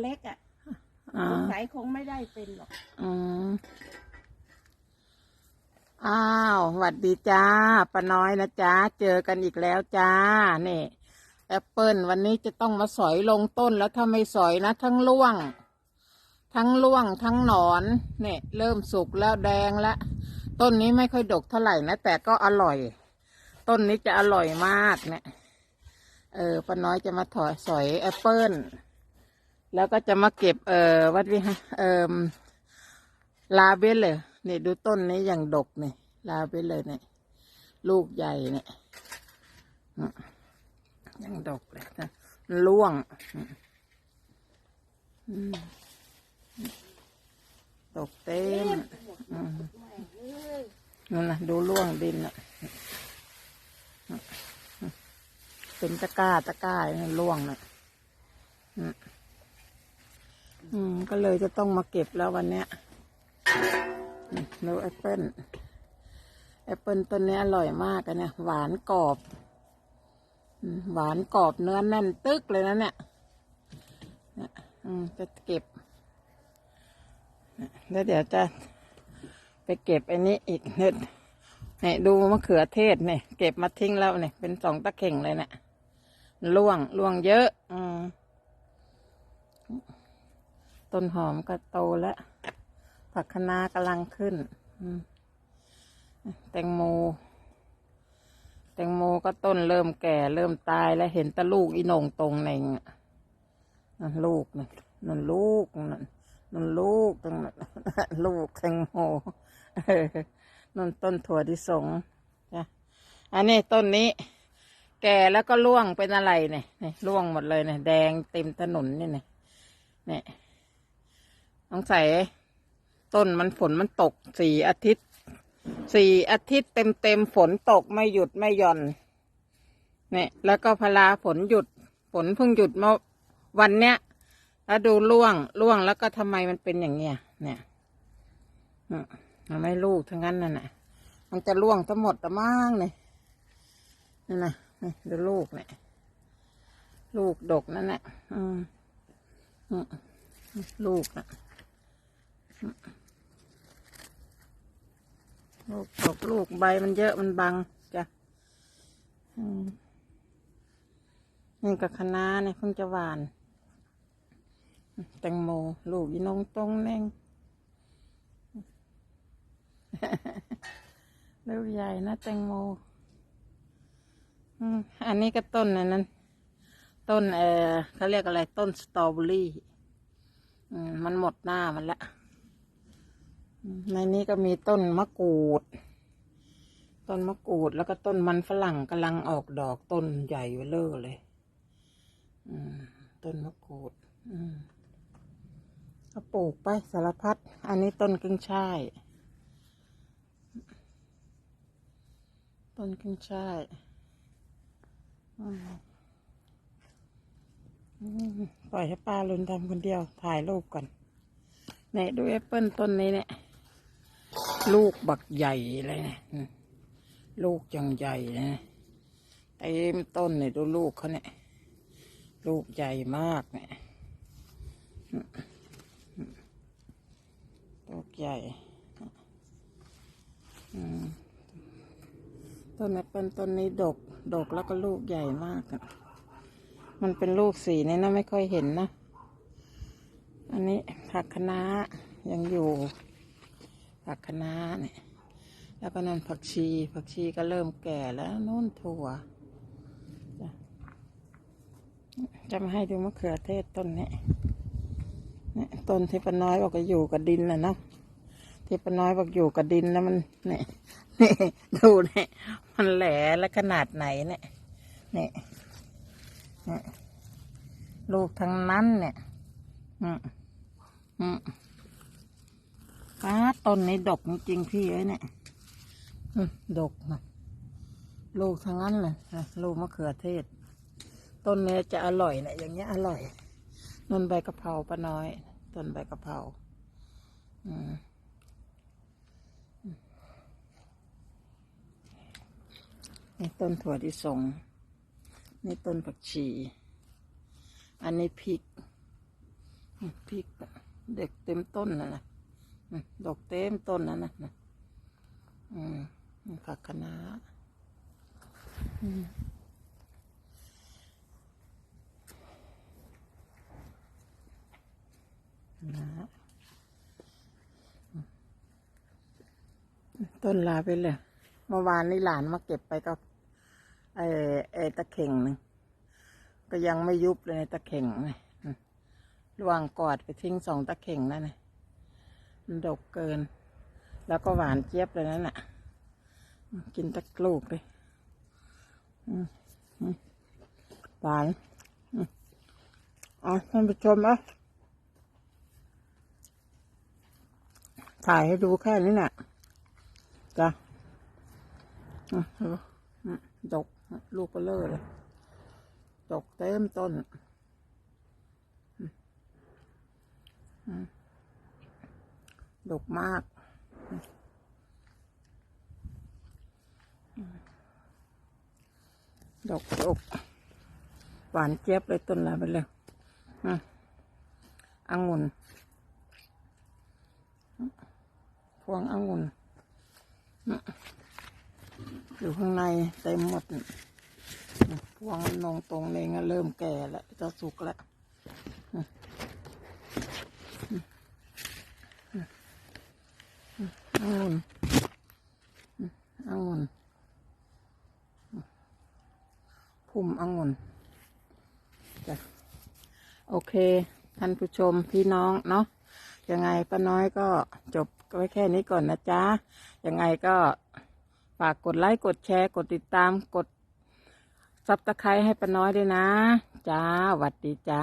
เล็กอะอ่าสงสัยคงไม่ได้เป็นหรอก อืมอ้าวหวัดดีจ้าป้าน้อยนะจ้าเจอกันอีกแล้วจ้านี่แอปเปิลวันนี้จะต้องมาสอยลงต้นแล้วถ้าไม่สอยนะ ทั้งร่วง ทั้งร่วงทั้งหนอนเนี่ยเริ่มสุกแล้วแดงแล้วต้นนี้ไม่ค่อยดกเท่าไหร่นะ แต่ก็อร่อย ต้นนี้จะอร่อยมากเนี่ยเออป้าน้อยจะมาถอยสอยแอปเปิล แล้วก็จะมาเก็บ เอ่อวัดวิหารเอ่อลาเบลเลยนี่ดูต้นนี้อย่างดกเนี่ยลาเบลเลยเนี่ยลูกใหญ่เนี่ยยังดกเลยนะล่วงตกเต็มนั่นนะดูล่วงดินอะเป็นตะกร้าตะกร้าเนี่ยล่วงน่ะ อืม ก็เลยจะต้องมาเก็บแล้ววันเนี้ยดูแอปเปิ้ลแอปเปิ้ลต้นนี้อร่อยมากอะเนี่ยหวานกรอบ หวานกรอบเนื้อแน่นตึกเลยนะเนี่ยนี่จะเก็บ แล้วเดี๋ยวจะไปเก็บอันนี้อีกนี่ยเนี่ยดูมะเขือเทศเนี่ยเก็บมาทิ้งแล้วเนี่ยเป็นสองตะเข่งเลยเนี่ยล่วงล่วงเยอะ อืม ต้นหอมก็โตแล้ว ผักคะน้ากำลังขึ้นแตงโม แตงโมก็ต้นเริ่มแก่ เริ่มตายแล้วเห็นตะลูกอีนงตรงเน่งนั่นลูกนั่นนั่นลูกนั่นนั่นลูกตรงนั้นลูกแตงโมนั่นต้นถั่วที่สงจ้ะอันนี้ต้นนี้ แก่แล้วก็ร่วงเป็นอะไรเนี่ยเนี่ยร่วงหมดเลยเนี่ยแดงเต็มถนนนี่เนี่ยเนี่ย สงสัยต้นมันฝนมันตกสี่อาทิตย์สี่อาทิตย์เต็มเต็มฝนตกไม่หยุดไม่หย่อนเนี่ยแล้วก็พลาฝนหยุด ฝนเพิ่งหยุดเมื่อวันเนี้ยแล้วดูล่วงล่วงแล้วก็ทำไมมันเป็นอย่างเงี้ย เนี่ยมันไม่ลูกทั้งนั้นน่ะนะมันจะล่วงทั้งหมดแต่มั่งเนี่ยนี่นนี่ดูลูกเนี่ยลูกดกนั่นแหละอืมลูกนะอืม ลูกดกลูกใบมันเยอะมันบังจ้ะอืมนี่กับคะน้าเนี่ยเพิ่งจะหวาน แตงโม ลูกยีนงตรงแน่งลูกใหญ่นะแตงโมอืมอันนี้ก็ต้นนนั้น ต้นเออเขาเรียกอะไรต้นสตรอเบอรี่อืมมันหมดหน้ามันละ ในนี้ก็มีต้นมะกรูด ต้นมะกรูดแล้วก็ต้นมันฝรั่งกำลังออกดอกต้นใหญ่เบ้อเร่อเลยอืมต้นมะกรูดอืมก็ปลูกไปสารพัด อันนี้ต้นกึ่งช่าย ต้นกึ่งช่ายอืมปล่อยให้ป้าลุนทำคนเดียว ถ่ายรูปก่อนเนี่ยดูแอปเปิลต้นนี้เนี่ย ลูกบักใหญ่เลยนี่ยอืมลูกยังใหญ่นะเต็มต้นเนี่ยดูลูกเขาเนี่ย ลูกใหญ่มากเนี่ยลูกใหญ่ต้นแอปเปิลต้นนี้ดก ดกแล้วก็ลูกใหญ่มากอะมันเป็นลูกสีนี่นะไม่ค่อยเห็นนะ อันนี้ผักคะน้ายังอยู่ ผักคะน้าเนี่ย แล้วก็นั่นผักชี ผักชีก็เริ่มแก่แล้วโน่นถั่ว จะมาให้ดูมะเขือเทศต้นนี้เนี่ยต้นที่ปน้อยบอกก็อยู่กับดินนะเนาะที่ปน้อยบอกอยู่กับดินแล้วมันเนี่ยนี่ดูเนี่ยมันแหลและขนาดไหนเนี่ยเนี่ยเนี่ยลูกทั้งนั้นเนี่ย อืมอืม ป้าต้นนี้ดกจริงพี่เอ้ยเนี่ยดกนะลูกทั้งนั้นเลยลูกมะเขือเทศ ต้นนี้จะอร่อยเนี่ยอย่างเงี้ยอร่อยนนใบกะเพราป้าน้อย ต้นใบกะเพราอืมนี่ต้นถั่วที่สงนี่ต้นผักชี อันนี้พริก พริกเด็กเต็มต้นนะนะ ดอกเต็มต้นนะนะนะอืมนี่ผักคะน้าอืมคะน้าต้นลาไปเลย เมื่อวานนี่หลานมาเก็บไปก็ไอ้ไอ้ตะเข่งหนึ่งก็ยังไม่ยุบเลยในตะเข่งนะอืมระวางกอดไปทิ้งสองตะเข่งนั่นนะ มันดกเกิน แล้วก็หวานเจี๊ยบเลยนั่นน่ะกินตะกลูกเลยหวานอืมเอ๋อท่านผู้ชมอะถ่ายให้ดูแค่นี้น่ะจ้ะอืมดูอืมดกลูกก็เลอะเลย ดกเต็มต้น อืม ดกมากอืมดกดกหวานเจี๊ยบเลยต้นอะไรไปเลยอืมองุ่น พวงองุ่นอืมอยู่ข้างในเต็มหมด พวงนงตรงเองเริ่มแก่แล้วจะสุกแล้วอืมอืมอืม องุ่นองุ่นพุ่มองุ่นจ้ะโอเค ท่านผู้ชมพี่น้องเนาะยังไงป้าน้อยก็จบไว้แค่นี้ก่อนนะจ๊ะ ยังไงก็ฝากกดไลค์กดแชร์ กดติดตามกดซับตะไคร้ให้ป้าน้อยด้วยนะ จ้าหวัดดีจ้า